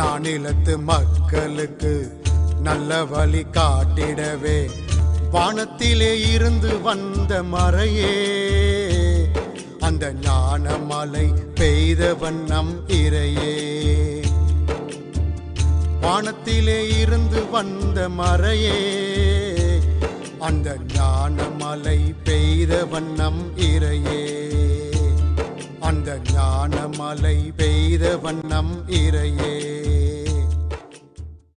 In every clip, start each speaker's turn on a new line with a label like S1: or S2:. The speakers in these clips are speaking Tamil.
S1: நானிலத்து மக்களுக்கு நல்ல வழி காட்டிடவே. வானத்திலே இருந்து வந்த மறையே அந்த ஞான மலை பெய்த வண்ணம் இறையே. வானத்திலே இருந்து வந்த மறையே அந்த ஞான மலை பெய்த வண்ணம் இறையே. அந்த ஞான மலை பெய்த வண்ணம் இறையே.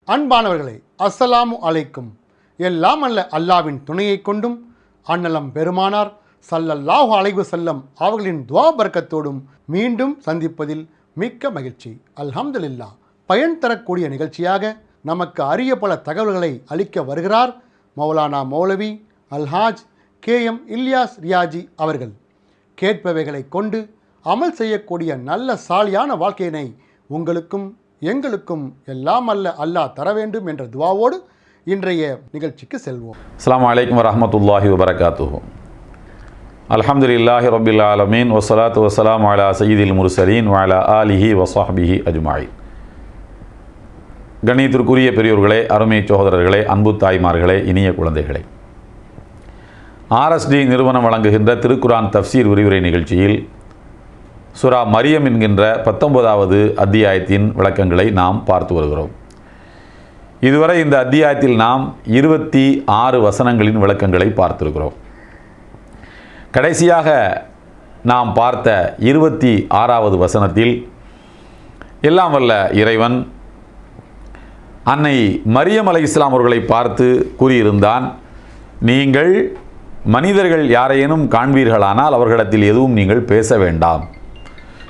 S1: அன்பானவர்களே அஸ்ஸலாமு அலைக்கும். எல்லாம் அல்ல அல்லாவின் துணையை கொண்டும் அன்னலம் பெருமானார் சல்லல்லாஹு அலைவு செல்லம் அவர்களின் துவா பர்க்கத்தோடும் மீண்டும் சந்திப்பதில் மிக்க மகிழ்ச்சி. அல்ஹம்துலில்லா. பயன் தரக்கூடிய நிகழ்ச்சியாக நமக்கு அரிய பல தகவல்களை அளிக்க வருகிறார் மௌலானா மௌலவி அல்ஹாஜ் கே எம் இல்யாஸ் ரியாஜி அவர்கள். கேட்பவைகளை கொண்டு அமல் செய்யக்கூடிய நல்ல சாலியான வாழ்க்கையினை உங்களுக்கும் எங்களுக்கும் எல்லாம் அல்ல அல்லாஹ் தர வேண்டும் என்ற துவாவோடு இன்றைய நிகழ்ச்சிக்கு செல்வோம்.
S2: அஸ்ஸலாமு அலைக்கும் வரஹ்மத்துல்லாஹி வபரகாத்துஹு. அல்ஹம்துலில்லாஹி ரபில் ஆலமீன். வசலாத்து வசலாம் அலா சயீதில் முர்சலீன் வாலா ஆலிஹி வசாஹ்பிஹி அஜ்மாயி கணியத்திற்குரிய பெரியோர்களே அருமை சகோதரர்களே அன்பு தாய்மார்களே இனிய குழந்தைகளே. ஆர்எஸ்டி நிறுவனம் வழங்குகின்ற திருக்குரான் தப்சீர் விரிவுரை நிகழ்ச்சியில் சுரா மரியம் என்கின்ற பத்தொன்பதாவது அத்தியாயத்தின் விளக்கங்களை நாம் பார்த்து வருகிறோம். இதுவரை இந்த அத்தியாயத்தில் நாம் இருபத்தி ஆறு வசனங்களின் விளக்கங்களை பார்த்திருக்கிறோம். கடைசியாக நாம் பார்த்த இருபத்தி ஆறாவது வசனத்தில் எல்லாம் வல்ல இறைவன் அன்னை மரியம் அலை இஸ்லாம் அவர்களை பார்த்து கூறியிருந்தான் நீங்கள் மனிதர்கள் யாரையேனும் காண்பீர்களானால் அவர்களிடத்தில் எதுவும் நீங்கள் பேச வேண்டாம்.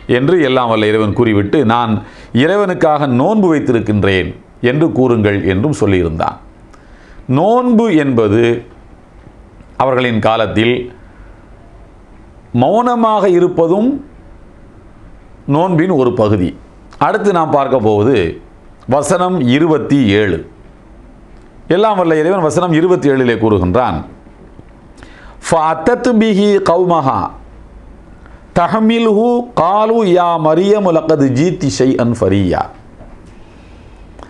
S2: என்று எல்லாம் வல்ல இறைவன் கூறிவிட்டு நான் இறைவனுக்காக நோன்பு வைத்திருக்கின்றேன் என்று கூறுங்கள் என்றும் சொல்லியிருந்தான். நோன்பு என்பது அவர்களின் காலத்தில் மௌனமாக இருப்பதும் நோன்பின் ஒரு பகுதி. அடுத்து நாம் பார்க்க போவது வசனம் இருபத்தி ஏழு. எல்லாம் வல்ல இறைவன் வசனம் இருபத்தி ஏழிலே கூறுகின்றான் ஃபஅத்தத் பிஹி கௌமஹா தஹமில்ஹு காலு யா மரியம் உலகது ஜீத்தி ஷை அன் ஃபரியா.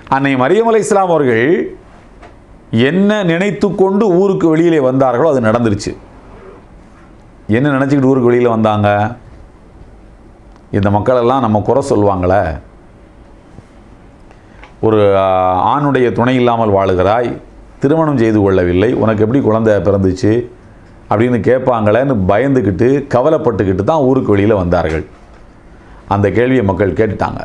S2: அன்னை மரியம் அலை இஸ்லாம் அவர்கள் என்ன நினைத்து கொண்டு ஊருக்கு வெளியிலே வந்தார்களோ அது நடந்துருச்சு. என்ன நினச்சிக்கிட்டு ஊருக்கு வெளியில் வந்தாங்க? இந்த மக்களெல்லாம் நம்ம குறை சொல்லுவாங்களே. ஒரு ஆணுடைய துணை இல்லாமல் வாழுகிறாய். திருமணம் செய்து கொள்ளவில்லை. உனக்கு எப்படி குழந்தை பிறந்துச்சு? அப்படின்னு கேட்பாங்களேன்னு பயந்துக்கிட்டு கவலைப்பட்டுக்கிட்டு தான் ஊருக்கு வெளியில் வந்தார்கள். அந்த கேள்வியை மக்கள் கேட்டுட்டாங்க.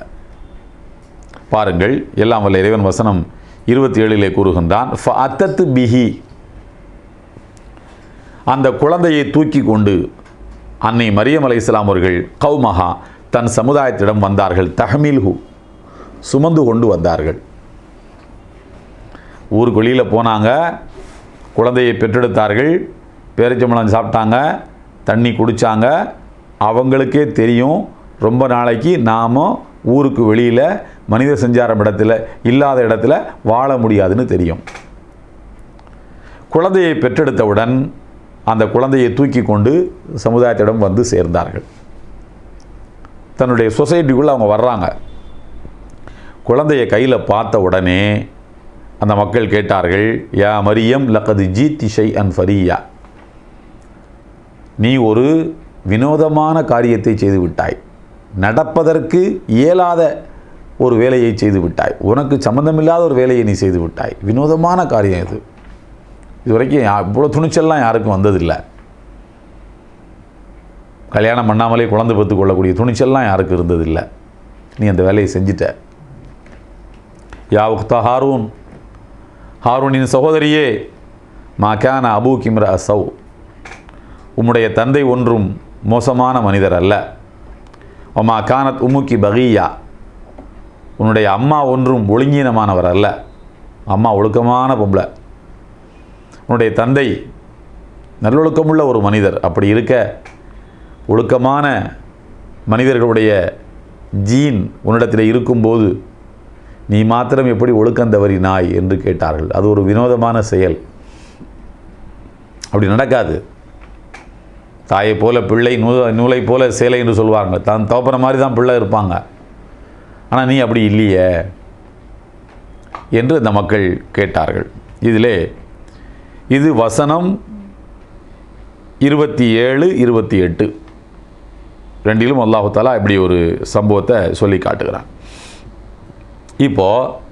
S2: பாருங்கள் எல்லாம் வல்ல இறைவன் வசனம் இருபத்தி ஏழிலே கூறுகின்றான் அத்தத்து பிஹி. அந்த குழந்தையை தூக்கி கொண்டு அன்னை மரியம் அலை இஸ்லாம் அவர்கள் கௌமஹா தன் சமுதாயத்திடம் வந்தார்கள் தஹமில்ஹு சுமந்து கொண்டு வந்தார்கள். ஊருக்கு வெளியில் போனாங்க குழந்தையை பெற்றெடுத்தார்கள். பேரிச்சம்பழம் சாப்பிட்டாங்க தண்ணி குடித்தாங்க அவங்களுக்கே தெரியும் ரொம்ப நாளைக்கு நாம் ஊருக்கு வெளியில் மனித சஞ்சாரம் இடத்துல இல்லாத இடத்துல வாழ முடியாதுன்னு தெரியும். குழந்தையை பெற்றெடுத்தவுடன் அந்த குழந்தையை தூக்கி கொண்டு சமுதாயத்திடம் வந்து சேர்ந்தார்கள். தன்னுடைய சொசைட்டிக்குள்ளே அவங்க வர்றாங்க. குழந்தையை கையில் பார்த்த உடனே அந்த மக்கள் கேட்டார்கள் யா மரியம் லக்கது ஜி திஷை அன் ஃபரியா. நீ ஒரு வினோதமான காரியத்தை செய்து விட்டாய். நடப்பதற்கு இயலாத ஒரு வேலையை செய்து விட்டாய். உனக்கு சம்மந்தமில்லாத ஒரு வேலையை நீ செய்து விட்டாய். வினோதமான காரியம் இது. இது வரைக்கும் இவ்வளோ துணிச்சல்லாம் யாருக்கும் வந்ததில்லை. கல்யாணம் பண்ணாமலே குழந்தை பெற்று கொள்ளக்கூடிய துணிச்சல்லாம் யாருக்கும் இருந்ததில்லை. நீ அந்த வேலையை செஞ்சிட்ட. யா உக்தா ஹாரூன். ஹாரூனின் சகோதரியே மா கேன அபு கிம்ரா அசௌ உம்முடைய தந்தை ஒன்றும் மோசமான மனிதர் அல்ல. ஒமா கானத் உமுக்கி பகியா. உன்னுடைய அம்மா ஒன்றும் ஒழுங்கீனமானவர் அல்ல. அம்மா ஒழுக்கமான பொம்பளை. உன்னுடைய தந்தை நல்லொழுக்கமுள்ள ஒரு மனிதர். அப்படி இருக்க ஒழுக்கமான மனிதர்களுடைய ஜீன் உன்னிடத்தில் இருக்கும்போது நீ மாத்திரம் எப்படி ஒழுக்கந்தவரி நாய் என்று கேட்டார்கள். அது ஒரு வினோதமான செயல். அப்படி நடக்காது. தாயை போல பிள்ளை நூ நூலை போல சேலை என்று சொல்லுவாங்க தான் தோப்புற மாதிரி தான் பிள்ளை இருப்பாங்க. ஆனால் நீ அப்படி இல்லையே என்று இந்த மக்கள் கேட்டார்கள். இதிலே இது வசனம் இருபத்தி ஏழு இருபத்தி எட்டு. ரெண்டிலும் அல்லாஹாலா இப்படி ஒரு சம்பவத்தை சொல்லி காட்டுகிறான். இப்போது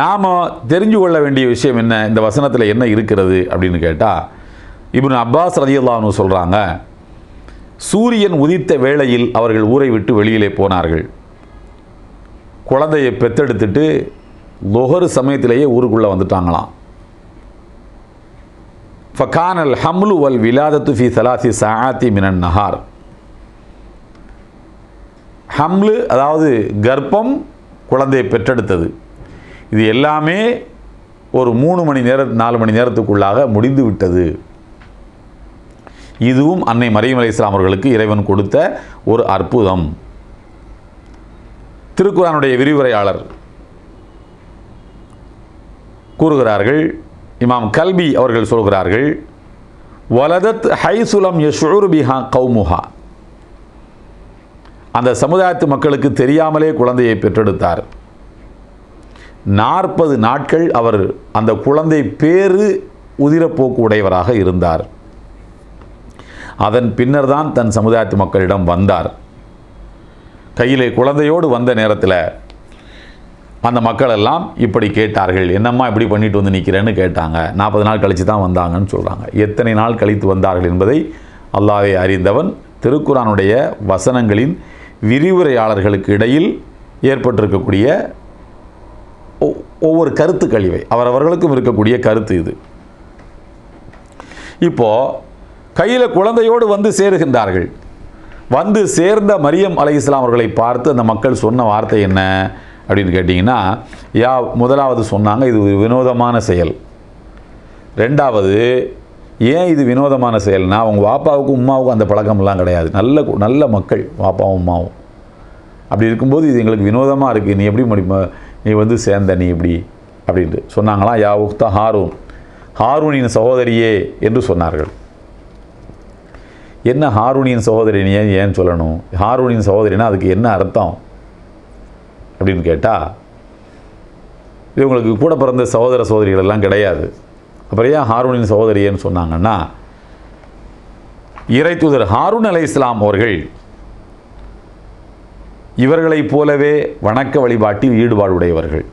S2: நாம் தெரிஞ்சு கொள்ள வேண்டிய விஷயம் என்ன? இந்த வசனத்தில் என்ன இருக்கிறது? அப்படின்னு கேட்டால் இப்னு அப்பாஸ் ரதியுல்லானு சொல்கிறாங்க சூரியன் உதித்த வேளையில் அவர்கள் ஊரை விட்டு வெளியிலே போனார்கள். குழந்தையை பெத்தெடுத்துட்டு லொஹரு சமயத்திலேயே ஊருக்குள்ளே வந்துட்டாங்களாம். ஃபகானல் ஹம்லு வல் விலாதத்து ஃபி சலாசி சாத்தி மினன் நஹார். ஹம்லு அதாவது கர்ப்பம் குழந்தையை பெற்றெடுத்தது. இது எல்லாமே ஒரு மூணு மணி நேர நாலு மணி நேரத்துக்குள்ளாக முடிந்து விட்டது. இதுவும் அன்னை மரியம் அலி இஸ்லாம் அவர்களுக்கு இறைவன் கொடுத்த ஒரு அற்புதம். திருக்குறானுடைய விரிவுரையாளர் கூறுகிறார்கள் இமாம் கல்வி அவர்கள் சொல்கிறார்கள் வலதத் ஹைசுலம் யஷூர் பிஹா கௌமுஹா. அந்த சமுதாயத்து மக்களுக்கு தெரியாமலே குழந்தையை பெற்றெடுத்தார். நாற்பது நாட்கள் அவர் அந்த குழந்தை பேரு உதிரப்போக்கு உடையவராக இருந்தார். அதன் பின்னர் தான் தன் சமுதாயத்து மக்களிடம் வந்தார். கையிலே குழந்தையோடு வந்த நேரத்தில் அந்த மக்கள் எல்லாம் இப்படி கேட்டார்கள் என்னம்மா இப்படி பண்ணிட்டு வந்து நிற்கிறேன்னு கேட்டாங்க. நாற்பது நாள் கழித்து தான் வந்தாங்கன்னு சொல்கிறாங்க எத்தனை நாள் கழித்து வந்தார்கள் என்பதை அல்லாவே அறிந்தவன் திருக்குறானுடைய வசனங்களின் விரிவுரையாளர்களுக்கு இடையில் ஏற்பட்டிருக்கக்கூடிய ஒ- ஒவ்வொரு கருத்து கழிவை அவரவர்களுக்கும் இருக்கக்கூடிய கருத்து இது. இப்போது கையில் குழந்தையோடு வந்து சேருகின்றார்கள். வந்து சேர்ந்த மரியம் அலை இஸ்லாம் அவர்களை பார்த்து அந்த மக்கள் சொன்ன வார்த்தை என்ன அப்படின்னு கேட்டிங்கன்னா யா முதலாவது சொன்னாங்க இது ஒரு வினோதமான செயல். ரெண்டாவது ஏன் இது வினோதமான செயல்னா அவங்க வாப்பாவுக்கும் உமாவுக்கும் அந்த பழக்கம்லாம் கிடையாது. நல்ல நல்ல மக்கள் வாப்பாவும் உமாவும் அப்படி இருக்கும்போது இது எங்களுக்கு வினோதமாக இருக்குது நீ எப்படி முடி நீ வந்து சேர்ந்த நீ இப்படி அப்படின்ட்டு. சொன்னாங்களாம் யா உக்தா ஹாரூன். ஹாரூனின் சகோதரியே என்று சொன்னார்கள். என்ன ஹாரூனியின் சகோதரின் ஏன் ஏன் சொல்லணும்? ஹாரூனியின் சகோதரினா அதுக்கு என்ன அர்த்தம்? அப்படின்னு கேட்டால் இவங்களுக்கு கூட பிறந்த சகோதர சகோதரிகள் எல்லாம் கிடையாது. அப்புறம் ஏன் ஹாரூனின் சகோதரியன்னு சொன்னாங்கன்னா இறை தூதர் ஹாரூன் அலை இஸ்லாம் அவர்கள் இவர்களைப் போலவே வணக்க வழிபாட்டில் ஈடுபாடு உடையவர்கள்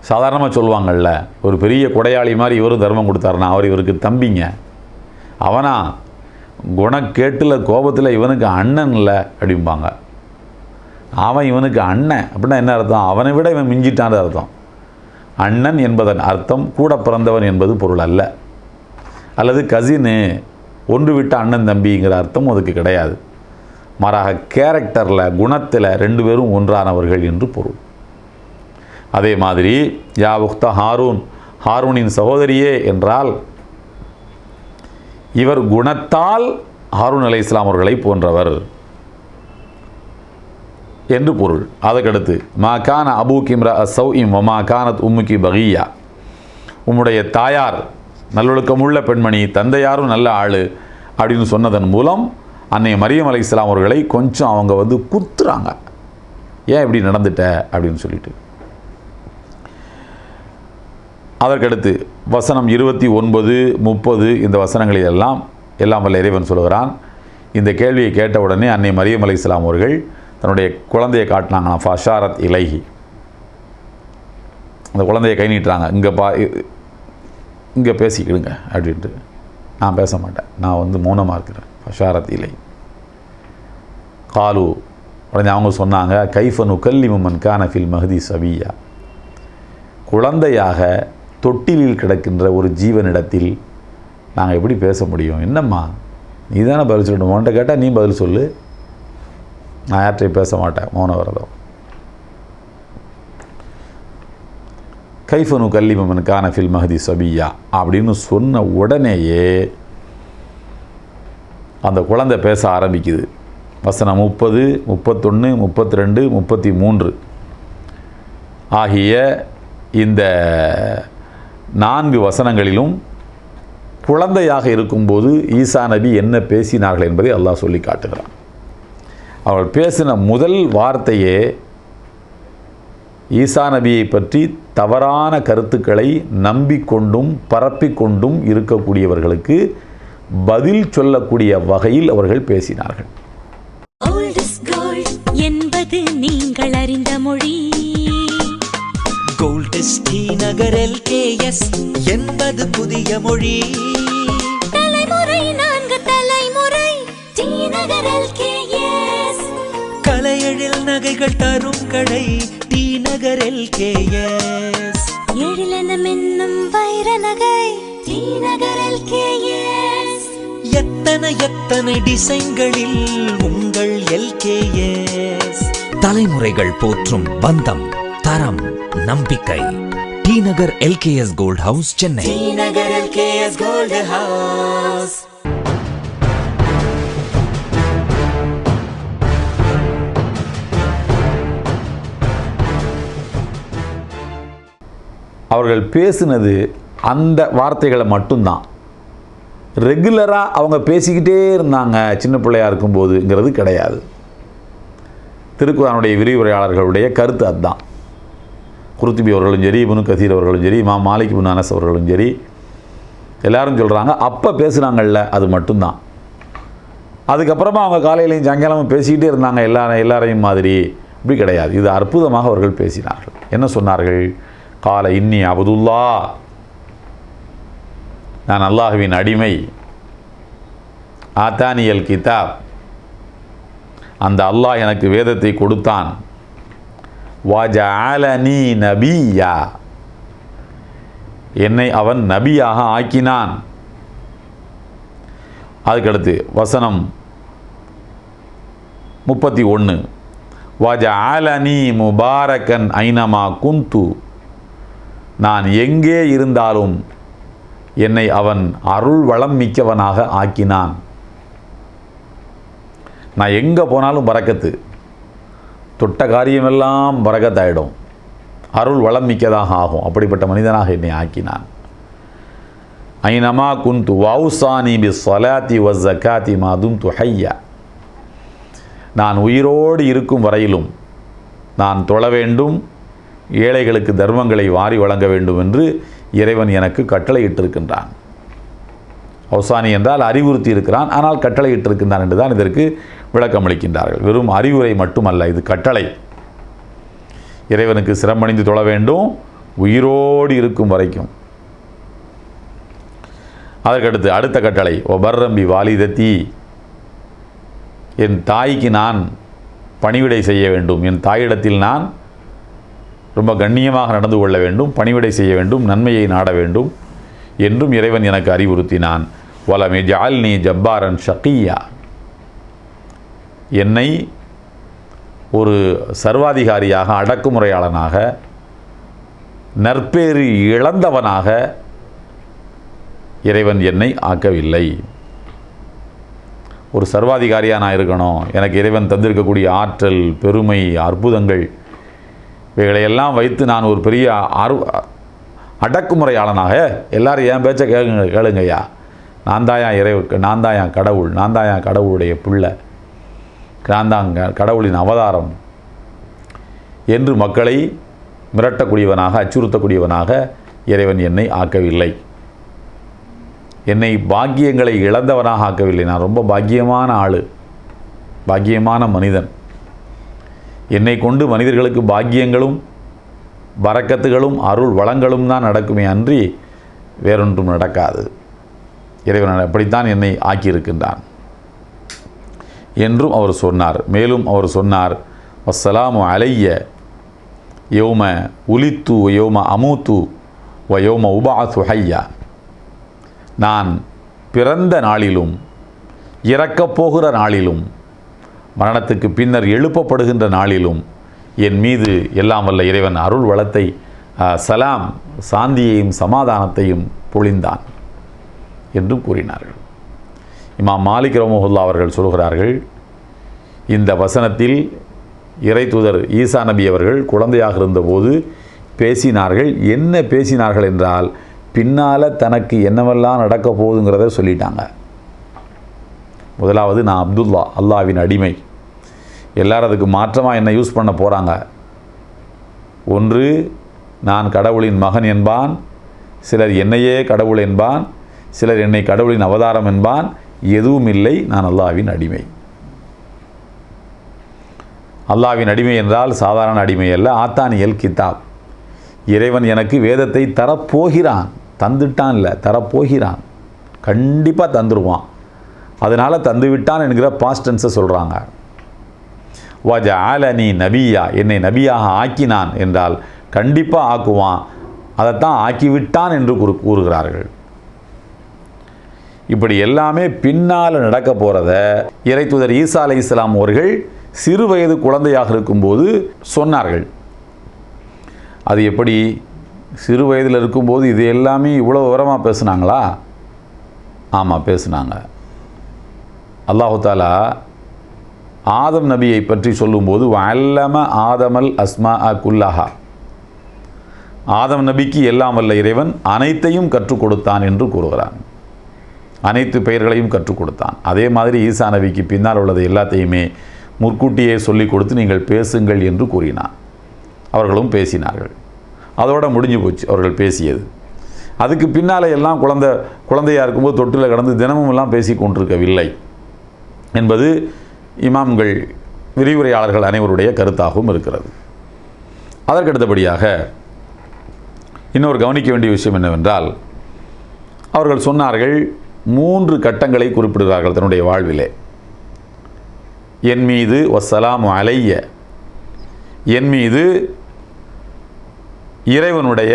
S2: சாதாரணமாக சொல்லுவாங்கள்ல ஒரு பெரிய கொடையாளி மாதிரி இவரும் தர்மம் கொடுத்தாருன்னா அவர் இவருக்கு தம்பிங்க. அவனா குணக்கேட்டில் கோபத்தில் இவனுக்கு அண்ணன் இல்லை அப்படிம்பாங்க. அவன் இவனுக்கு அண்ணன் அப்படின்னா என்ன அர்த்தம்? அவனை விட இவன் மிஞ்சிட்டான்னு அர்த்தம். அண்ணன் என்பதன் அர்த்தம் கூட பிறந்தவன் என்பது பொருள் அல்ல. அல்லது கசினு ஒன்று விட்ட அண்ணன் தம்பிங்கிற அர்த்தம் அதுக்கு கிடையாது. மாறாக கேரக்டரில் குணத்தில் ரெண்டு பேரும் ஒன்றானவர்கள் என்று பொருள். அதே மாதிரி யா உக்த ஹாரூன் ஹாரூனின் சகோதரியே என்றால் இவர் குணத்தால் ஹாரூன் அலை இஸ்லாம் அவர்களை போன்றவர். என்று பொருள். அதற்கடுத்து மா கான அபூ கிம்ரா அசௌ இம் ஒமா கானத் உம்முக்கி பகியா. உம்முடைய தாயார் நல்லொழுக்கமுள்ள பெண்மணி தந்தையாரும் நல்ல ஆள் அப்படின்னு சொன்னதன் மூலம் அன்னை மரியம் அலை இஸ்லாம் அவர்களை கொஞ்சம் அவங்க வந்து குத்துறாங்க. ஏன் இப்படி நடந்துட்ட? அப்படின்னு சொல்லிட்டு. அதற்கடுத்து வசனம் இருபத்தி ஒன்பது முப்பது இந்த வசனங்களில் எல்லாம் எல்லாம் வல்ல இறைவன் சொல்கிறான் இந்த கேள்வியை கேட்ட உடனே அன்னை மரியம் அலி இஸ்லாம் அவர்கள் தன்னுடைய குழந்தையை காட்டினாங்களாம் ஃபஷாரத் இலகி அந்த குழந்தையை கை நீட்டுறாங்க இங்கே பா இங்கே பேசிக்கிடுங்க அப்படின்ட்டு. நான் பேச மாட்டேன் நான் வந்து மௌனமாக இருக்கிறேன் ஃபஷாரத் இலை. காலு உடனே அவங்க சொன்னாங்க கைஃபனு கல்லிமன் கானஃபில் மஹதி சபியா குழந்தையாக தொட்டிலில் கிடக்கின்ற ஒரு ஜீவனிடத்தில் நாங்கள் எப்படி பேச முடியும்? என்னம்மா? நீ தானே பதில் சொல்லணும். உன்ட்ட கேட்டால் நீ பதில் சொல்லு. நான் யார்கிட்டையும் பேச மாட்டேன். மௌன விரதம். கைஃபனு கல்லிமன் கானஃபில் மஹதி சபியா அப்படின்னு சொன்ன உடனேயே அந்த குழந்தை பேச ஆரம்பிக்குது. வசனம் முப்பது முப்பத்தொன்று முப்பத்தி ரெண்டு முப்பத்தி மூன்று. ஆகிய இந்த நான்கு வசனங்களிலும் குழந்தையாக இருக்கும்போது ஈசா நபி என்ன பேசினார்கள் என்பதை அல்லாஹ் சொல்லி காட்டுகிறான். அவள் பேசின முதல் வார்த்தையே ஈசா நபியை பற்றி தவறான கருத்துக்களை நம்பிக்கொண்டும் பரப்பிக்கொண்டும் இருக்கக்கூடியவர்களுக்கு பதில் சொல்லக்கூடிய வகையில் அவர்கள் பேசினார்கள்.
S3: என்பது நீங்கள் அறிந்த மொழி.
S4: கோல்டு ஸ்ரீநகர் எல்கேஎஸ் என்பது புதிய மொழி
S3: தலைமுறை நான்கு தலைமுறை டி நகர் LKS.
S4: கலையெழில் நகைகள் தரும் கடை டி நகர் எல்கேஎஸ்
S3: எழிலென மின்னும் வைர நகை டி நகர் LKS.
S4: எத்தனை எத்தனை டிசைன்களில் உங்கள் எல்கேஎஸ் தலைமுறைகள் போற்றும் பந்தம் தரம் நம்பிக்கை. T Nagar LKS gold house Chennai. T Nagar LKS gold house.
S2: அவர்கள் பேசினது அந்த வார்த்தைகளை மட்டும்தான். ரெகுலராக அவங்க பேசிக்கிட்டே இருந்தாங்க சின்ன பிள்ளையா இருக்கும்போதுங்கிறது கிடையாது. திருக்குறானுடைய விரிவுரையாளர்களுடைய கருத்து அதுதான். குருத்துபி அவர்களும் சரி இபுனு கசீர் அவர்களும் சரி மா மாலிக் இப்னு அனஸ் அவர்களும் சரி எல்லாரும் சொல்கிறாங்க அப்போ பேசுனாங்கல்ல அது மட்டும்தான். அதுக்கப்புறமா அவங்க காலையிலையும் சாயங்காலமும் பேசிக்கிட்டே இருந்தாங்க எல்லா எல்லாரையும் மாதிரி. இப்படி கிடையாது. இது அற்புதமாக அவர்கள் பேசினார்கள். என்ன சொன்னார்கள்? கால இன்னி அபதுல்லா. நான் அல்லாஹுவின் அடிமை. ஆத்தானியல் கிதாப். அந்த அல்லாஹ் எனக்கு வேதத்தை கொடுத்தான். வாஜஅலனி நபியா. என்னை அவன் நபியாக ஆக்கினான். அதுக்கடுத்து வசனம் முப்பத்தி ஒன்று. வாஜ ஆலனி முபாரக்கன் ஐனமா குந்து நான் எங்கே இருந்தாலும் என்னை அவன் அருள் வளம் மிக்கவனாக ஆக்கினான். நான் எங்கே போனாலும் பறக்கத்து. தொட்ட காரியமெல்லாம் பரகத்தாயிடும் அருள் வளம் மிக்கதாக ஆகும். அப்படிப்பட்ட மனிதனாக என்னை ஆக்கினான். ஐநமா குந்து வவுசானி பி சலாத்தி வ ஜக்காத்தி மாதும் துஹையா நான் உயிரோடு இருக்கும் வரையிலும் நான் தொழ வேண்டும். ஏழைகளுக்கு தர்மங்களை வாரி வழங்க வேண்டும் என்று இறைவன் எனக்கு கட்டளையிட்டிருக்கின்றான். ஹவுசானி என்றால் அறிவுறுத்தி இருக்கிறான் ஆனால் கட்டளையிட்டிருக்கின்றான் என்று தான் இதற்கு விளக்கமளிக்கின்றார்கள். வெறும் அறிவுரை மட்டுமல்ல இது கட்டளை. இறைவனுக்கு சிரமணிந்து தொழ வேண்டும் உயிரோடு இருக்கும் வரைக்கும். அதற்கடுத்து அடுத்த கட்டளை ஒபர்ரம்பி வாலிதத்தி என் தாய்க்கு நான் பணிவிடை செய்ய வேண்டும். என் தாயிடத்தில் நான் ரொம்ப கண்ணியமாக நடந்து கொள்ள வேண்டும் பணிவிடை செய்ய வேண்டும் நன்மையை நாட வேண்டும் என்றும் இறைவன் எனக்கு அறிவுறுத்தினான். வலமே ஜால்னி ஜப்பாரன் ஷக்கியா. என்னை ஒரு சர்வாதிகாரியாக அடக்குமுறையாளனாக நற்பேறு இழந்தவனாக இறைவன் என்னை ஆக்கவில்லை. ஒரு சர்வாதிகாரியாக நான் இருக்கணும். எனக்கு இறைவன் தந்திருக்கக்கூடிய ஆற்றல் பெருமை அற்புதங்கள் இவைகளையெல்லாம் வைத்து நான் ஒரு பெரிய அரு அடக்குமுறையாளனாக எல்லாரும் என் பேச்சை கேளுங்க கேளுங்கய்யா. நான் தான் என் இறை நான் தான் என் கடவுள் நான் தான் என் கடவுளுடைய பிள்ளை. கிராந்தாங்க கடவுளின் அவதாரம். என்று மக்களை மிரட்டக்கூடியவனாக அச்சுறுத்தக்கூடியவனாக இறைவன் என்னை ஆக்கவில்லை. என்னை பாக்கியங்களை இழந்தவனாக ஆக்கவில்லை. நான் ரொம்ப பாக்கியமான ஆள் பாக்கியமான மனிதன். என்னை கொண்டு மனிதர்களுக்கு பாக்கியங்களும் வரக்கத்துகளும் அருள் வளங்களும் தான் நடக்குமே அன்றி வேறொன்றும் நடக்காது. இறைவன் அப்படித்தான் என்னை ஆக்கியிருக்கின்றான். என்றும் அவர் சொன்னார். மேலும் அவர் சொன்னார் வஸ்ஸலாமு அலைய யோம உலித்து யோம அமுத்து வ உபாசு ஹையா. நான் பிறந்த நாளிலும் இறக்கப் போகிற நாளிலும் மரணத்துக்கு பின்னர் எழுப்பப்படுகின்ற நாளிலும் என் மீது எல்லாம் வல்ல இறைவன் அருள் வளத்தை சலாம் சாந்தியையும் சமாதானத்தையும் பொழிந்தான் என்றும் கூறினார்கள். இமாம் மாலிக் ரமஹுல்லா அவர்கள் சொல்கிறார்கள் இந்த வசனத்தில் இறை தூதர் ஈசா நபி அவர்கள் குழந்தையாக இருந்தபோது பேசினார்கள். என்ன பேசினார்கள் என்றால் பின்னால் தனக்கு என்னவெல்லாம் நடக்க போகுதுங்கிறத சொல்லிட்டாங்க. முதலாவது நான் அப்துல்லா அல்லாவின் அடிமை. எல்லாரும் அதுக்கு மாற்றமாக என்ன யூஸ் பண்ண போகிறாங்க ஒன்று நான் கடவுளின் மகன் என்பான். சிலர் என்னையே கடவுள் என்பான். சிலர் என்னை கடவுளின் அவதாரம் என்பான். எதுவும் இல்லை நான் அல்லாவின் அடிமை. அல்லாவின் அடிமை என்றால் சாதாரண அடிமை அல்ல ஆத்தானியல் கிதாப் இறைவன் எனக்கு வேதத்தை தரப்போகிறான். தந்துட்டான் இல்லை தரப்போகிறான். கண்டிப்பாக தந்துடுவான் அதனால் தந்துவிட்டான் என்கிற பாஸ்டன்ஸை சொல்கிறாங்க வஜ ஆலனி நபியா என்னை நபியாக ஆக்கினான் என்றால் கண்டிப்பாக ஆக்குவான். அதைத்தான் ஆக்கிவிட்டான் என்று கூறு கூறுகிறார்கள். இப்படி எல்லாமே பின்னால் நடக்க போகிறத இறைத்துதர் ஈசா அலை இஸ்லாம் அவர்கள் சிறு வயது குழந்தையாக இருக்கும்போது சொன்னார்கள். அது எப்படி? சிறு வயதில் இருக்கும்போது இது எல்லாமே இவ்வளோ விவரமாக பேசுனாங்களா? ஆமாம் பேசுனாங்க. அல்லாஹு தாலா ஆதம் நபியை பற்றி சொல்லும்போது வல்லம ஆதமல் அஸ்மா அ குல்லஹா. ஆதம் நபிக்கு எல்லாம் வல்ல இறைவன் அனைத்தையும் கற்றுக் கொடுத்தான் என்று கூறுகிறான். அனைத்து பெயர்களையும் கற்றுக் கொடுத்தான். அதே மாதிரி ஈசா நபிக்கு பின்னால் உள்ளது எல்லாத்தையுமே முற்கூட்டியே சொல்லிக் கொடுத்து நீங்கள் பேசுங்கள் என்று கூறினான். அவர்களும் பேசினார்கள். அதோட முடிஞ்சு போச்சு அவர்கள் பேசியது. அதுக்கு பின்னால் எல்லாம் குழந்தை குழந்தையாக இருக்கும்போது தொட்டில் கடந்து தினமும் எல்லாம் பேசி கொண்டிருக்கவில்லை என்பது இமாம்கள் விரிவுரையாளர்கள் அனைவருடைய கருத்தாகவும் இருக்கிறது. அதற்கடுத்தபடியாக இன்னொரு கவனிக்க வேண்டிய விஷயம் என்னவென்றால் அவர்கள் சொன்னார்கள் மூன்று கட்டங்களை குறிப்பிடுகிறார்கள் தன்னுடைய வாழ்விலே. என் மீது வசலாம் அலைய என் மீது இறைவனுடைய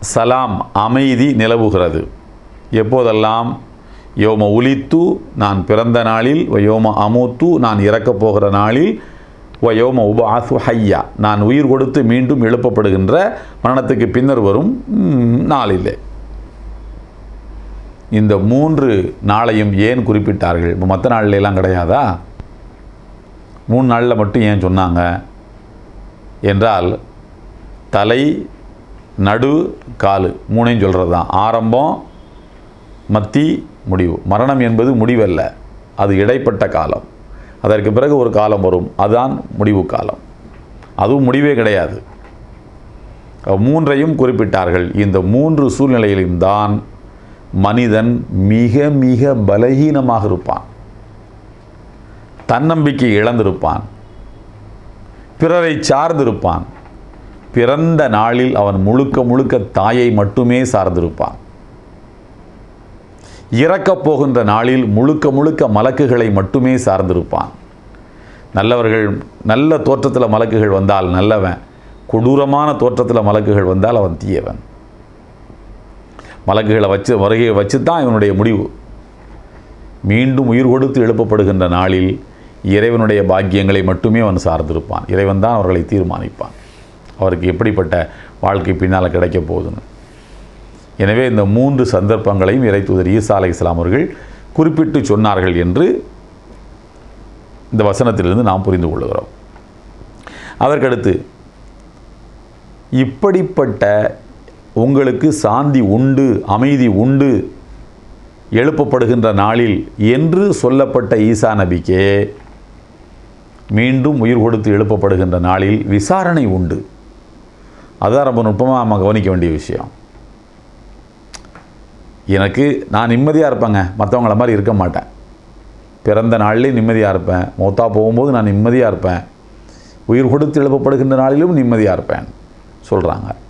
S2: சலாம் அமைதி நிலவுகிறது. எப்போதெல்லாம்? யோம உலித்து நான் பிறந்த நாளில் வயோம அமுத்து நான் இறக்கப் போகிற நாளில் வயோம உபாசு ஹையா நான் உயிர் கொடுத்து மீண்டும் எழுப்பப்படுகின்ற மரணத்துக்கு பின்னர் வரும் ம், நாளிலே. இந்த மூன்று நாளையும் ஏன் குறிப்பிட்டார்கள்? இப்போ மற்ற நாள்லாம் கிடையாதா? மூணு நாளில் மட்டும் ஏன் சொன்னாங்க? என்றால் தலை நடு காலு மூணையும் சொல்கிறது தான் ஆரம்பம் மத்தி முடிவு. மரணம் என்பது முடிவல்ல. அது இடைப்பட்ட காலம். அதற்கு பிறகு ஒரு காலம் வரும். அதுதான் முடிவு காலம். அதுவும் முடிவே கிடையாது. மூன்றையும் குறிப்பிட்டார்கள். இந்த மூன்று சூழ்நிலையிலும் தான் மனிதன் மிக மிக பலகீனமாக இருப்பான். தன்னம்பிக்கை இழந்திருப்பான். பிறரை சார்ந்திருப்பான். பிறந்த நாளில் அவன் முழுக்க முழுக்க தாயை மட்டுமே சார்ந்திருப்பான். இறக்கப் போகின்ற நாளில் முழுக்க முழுக்க மலக்குகளை மட்டுமே சார்ந்திருப்பான். நல்லவர்கள் நல்ல தோற்றத்தில் மலக்குகள் வந்தால் நல்லவன் கொடூரமான தோற்றத்தில் மலக்குகள் வந்தால் அவன் தீயவன். மலக்குகளை வச்சு வருகையை வச்சு தான் இவனுடைய முடிவு. மீண்டும் உயிர் கொடுத்து எழுப்பப்படுகின்ற நாளில் இறைவனுடைய பாக்கியங்களை மட்டுமே அவன் சார்ந்திருப்பான். இறைவன் தான் அவர்களை தீர்மானிப்பான். அவருக்கு எப்படிப்பட்ட வாழ்க்கை பின்னால் கிடைக்கப் போகுதுன்னு. எனவே இந்த மூன்று சந்தர்ப்பங்களையும் இறைத்துதர் ஈசா அலை இஸ்லாம் அவர்கள் குறிப்பிட்டு சொன்னார்கள் என்று இந்த வசனத்திலிருந்து நாம் புரிந்து கொள்கிறோம் அதற்கடுத்து இப்படிப்பட்ட உங்களுக்கு சாந்தி உண்டு அமைதி உண்டு எழுப்பப்படுகின்ற நாளில் என்று சொல்லப்பட்ட ஈசா நபிக்கே மீண்டும் உயிர் கொடுத்து எழுப்பப்படுகின்ற நாளில் விசாரணை உண்டு. அதுதான் ரொம்ப நுட்பமாக நம்ம கவனிக்க வேண்டிய விஷயம். எனக்கு நான் நிம்மதியாக இருப்பேங்க. மற்றவங்கள மாதிரி இருக்க மாட்டேன். பிறந்த நாள்லேயும் நிம்மதியாக இருப்பேன். மௌத்தா போகும்போது நான் நிம்மதியாக இருப்பேன். உயிர் கொடுத்து எழுப்பப்படுகின்ற நாளிலும் நிம்மதியாக இருப்பேன். சொல்கிறாங்க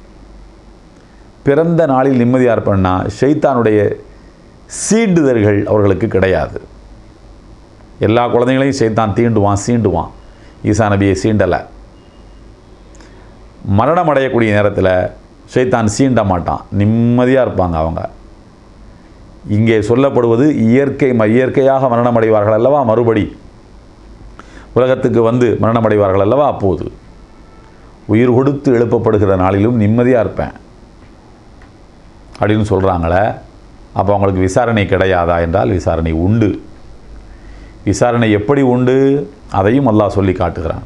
S2: பிறந்த நாளில் நிம்மதியாக இருப்பேன்னா ஷைத்தானுடைய சீண்டுதல்கள் அவர்களுக்கு கிடையாது. எல்லா குழந்தைங்களையும் ஷைத்தான் தீண்டுவான் சீண்டுவான். ஈசா நபியை சீண்டலை. மரணம் அடையக்கூடிய நேரத்தில் ஷைத்தான் சீண்ட மாட்டான். நிம்மதியாக இருப்பாங்க அவங்க. இங்கே சொல்லப்படுவது இயற்கை ம- இயற்கையாக மரணம் அடைவார்கள் அல்லவா? மறுபடி உலகத்துக்கு வந்து மரணம் அடைவார்கள் அல்லவா? அப்போது. உயிர் கொடுத்து எழுப்பப்படுகிற நாளிலும் நிம்மதியாக இருப்பேன். அப்படின்னு சொல்கிறாங்களே அப்போ அவங்களுக்கு விசாரணை கிடையாதா என்றால் விசாரணை உண்டு. விசாரணை எப்படி உண்டு? அதையும் அல்லாஹ் சொல்லி காட்டுகிறான்.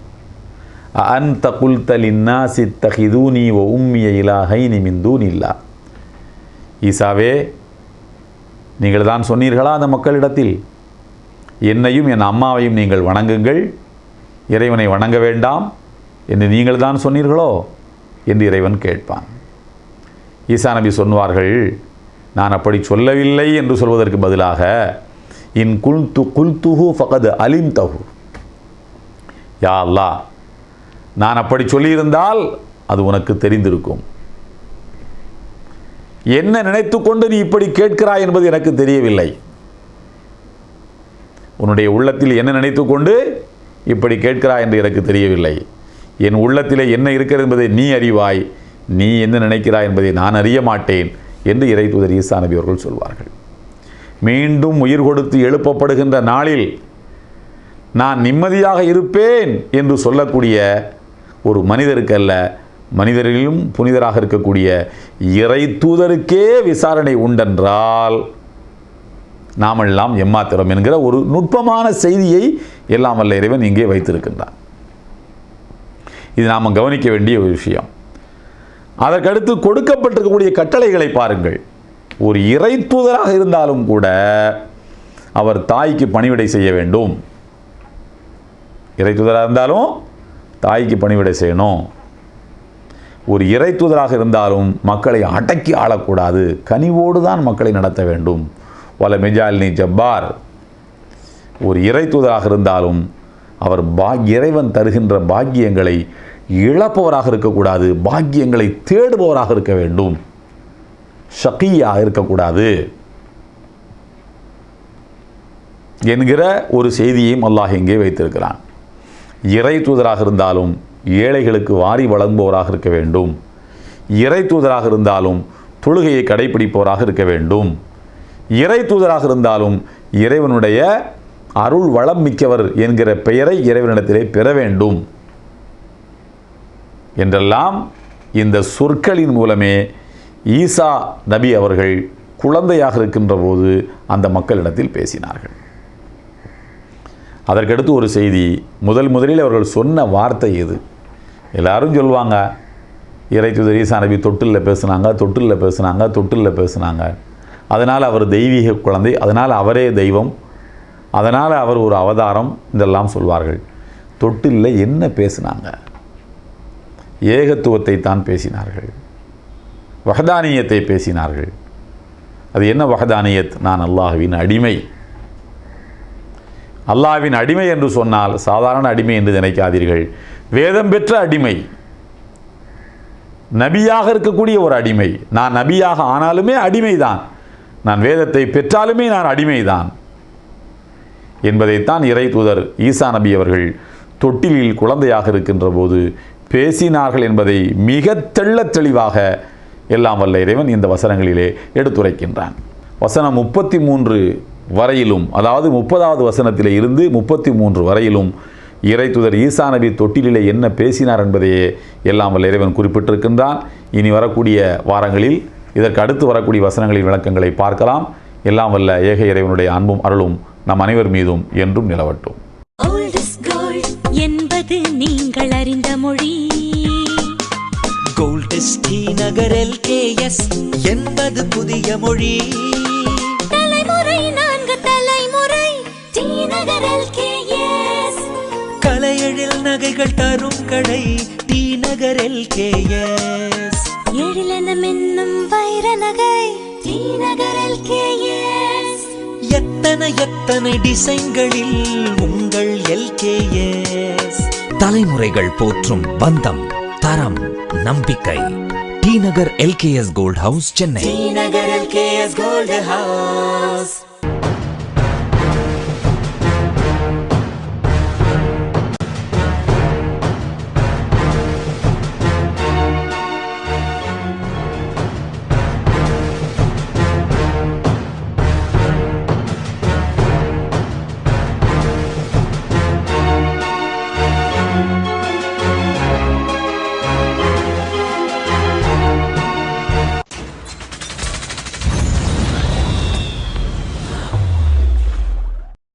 S2: அந்த குல்தலின்னா லின்னாசி தஹிதூனி வ உம்மிய இலாகை நிமிந்தூன் இல்லா ஈசாவே நீங்கள் தான் சொன்னீர்களா அந்த மக்களிடத்தில்? என்னையும் என் அம்மாவையும் நீங்கள் வணங்குங்கள். இறைவனை வணங்க வேண்டாம். என்று நீங்கள் தான் சொன்னீர்களோ? என்று இறைவன் கேட்பான். ஈசா நபி சொன்னார்கள் நான் அப்படி சொல்லவில்லை என்று சொல்வதற்கு பதிலாக இன் குல்து குல்துஹு ஃபகது அலிம் தஹு யா அல்லா நான் அப்படி சொல்லியிருந்தால் அது உனக்கு தெரிந்திருக்கும். என்ன நினைத்துக்கொண்டு நீ இப்படி கேட்கிறாய் என்பது எனக்கு தெரியவில்லை. உன்னுடைய உள்ளத்தில் என்ன நினைத்துக்கொண்டு இப்படி கேட்கிறாய் என்று எனக்கு தெரியவில்லை. என் உள்ளத்திலே என்ன இருக்கிறது என்பதை நீ அறிவாய். நீ என்ன நினைக்கிறாய் என்பதை நான் அறிய மாட்டேன் என்று இறை தூதர் ஈசா நபி அவர்கள் சொல்வார்கள். மீண்டும் உயிர் கொடுத்து எழுப்பப்படுகின்ற நாளில் நான் நிம்மதியாக இருப்பேன் என்று சொல்லக்கூடிய ஒரு மனிதருக்கு அல்ல மனிதரிலும் புனிதராக இருக்கக்கூடிய இறை தூதருக்கே விசாரணை உண்டென்றால் நாமெல்லாம் எம்மாத்திரம் என்கிற ஒரு நுட்பமான செய்தியை எல்லாம் வல்ல இறைவன் இங்கே வைத்திருக்கின்றான். இது நாம் கவனிக்க வேண்டிய ஒரு விஷயம். அதற்கடுத்து கொடுக்கப்பட்டிருக்கக்கூடிய கட்டளைகளை பாருங்கள். ஒரு இறை தூதராக இருந்தாலும் கூட அவர் தாய்க்கு பணிவிடை செய்ய வேண்டும். இறை தூதராக இருந்தாலும் தாய்க்கு பணிவிடை செய்யணும். ஒரு இறை தூதராக இருந்தாலும் மக்களை அடக்கி ஆளக்கூடாது. கனிவோடு தான் மக்களை நடத்த வேண்டும். வல மெஜாலினி ஜப்பார் ஒரு இறை தூதராக இருந்தாலும் அவர் பா இறைவன் தருகின்ற பாக்கியங்களை இழப்பவராக இருக்கக்கூடாது பாக்கியங்களை தேடுபவராக இருக்க வேண்டும். ஷக்கியா இருக்கக்கூடாது. என்கிற ஒரு செய்தியையும் அல்லாஹ் இங்கே வைத்திருக்கிறான். இறை தூதராக இருந்தாலும் ஏழைகளுக்கு வாரி வழங்குபவராக இருக்க வேண்டும். இறை தூதராக இருந்தாலும் தொழுகையை கடைபிடிப்பவராக இருக்க வேண்டும். இறை தூதராக இருந்தாலும் இறைவனுடைய அருள் வளம் மிக்கவர் என்கிற பெயரை இறைவனிடத்திலே பெற வேண்டும். என்றெல்லாம் இந்த சொற்களின் மூலமே ஈசா நபி அவர்கள் குழந்தையாக இருக்கின்ற போது அந்த மக்களிடத்தில் பேசினார்கள். அதற்கடுத்து ஒரு செய்தி முதல் முதலில் அவர்கள் சொன்ன வார்த்தை எது? எல்லாரும் சொல்லுவாங்க இறைத்துதர் ஈசா நபி தொட்டிலில் பேசுனாங்க தொட்டிலில் பேசுனாங்க தொட்டிலில் பேசுனாங்க. அதனால் அவர் தெய்வீக குழந்தை அதனால் அவரே தெய்வம் அதனால் அவர் ஒரு அவதாரம் இதெல்லாம் சொல்வார்கள். தொட்டிலில் என்ன பேசுனாங்க? ஏகத்துவத்தை தான் பேசினார்கள். வகதானியத்தை பேசினார்கள். அது என்ன வகதானியத் நான் அல்லாஹுவின் அடிமை. அல்லாவின் அடிமை என்று சொன்னால் சாதாரண அடிமை என்று நினைக்காதீர்கள். வேதம் பெற்ற அடிமை. நபியாக இருக்கக்கூடிய ஒரு அடிமை. நான் நபியாக ஆனாலுமே அடிமைதான். நான் வேதத்தை பெற்றாலுமே நான் அடிமைதான். என்பதைத்தான் இறை தூதர் ஈசா நபி அவர்கள் தொட்டிலில் குழந்தையாக இருக்கின்ற போது பேசினார்கள் என்பதை மிக தெள்ளத் தெளிவாக எல்லாம் வல்ல இறைவன் இந்த வசனங்களிலே எடுத்துரைக்கின்றான். வசனம் முப்பத்தி மூன்று வரையிலும் அதாவது முப்பதாவது வசனத்திலே இருந்து முப்பத்தி மூன்று வரையிலும் இறைத்துதர் ஈசா நபி தொட்டிலிலே என்ன பேசினார் என்பதையே எல்லாம் வல்ல இறைவன் குறிப்பிட்டிருக்கின்றான். இனி வரக்கூடிய வாரங்களில் இதற்கு அடுத்து வரக்கூடிய வசனங்களின் விளக்கங்களை பார்க்கலாம். எல்லாம் வல்ல ஏக இறைவனுடைய அன்பும் அருளும் நம் அனைவர் மீதும் என்றும் நிலவட்டும்.
S3: என்பது நீங்கள் அறிந்த மொழி.
S4: கோல்டஸ் டி நகர் எல்கேஎஸ் என்பது புதிய மொழி.
S3: தலைமுறை நான்கு தலைமுறை டி நகர் எல்கேஎஸ்
S4: கலையெழில் நகைகள் தரும் கடை டி நகர் எல்கேஎஸ்
S3: எழிலென மின்னும் வைர நகை டி நகர் எல்கேஎஸ்
S4: எத்தனை எத்தனை டிசைன்களில் உங்கள் எல்கேஎஸ் தலைமுறைகள் போற்றும் பந்தம் தரம் நம்பிக்கை. T Nagar LKS gold house Chennai.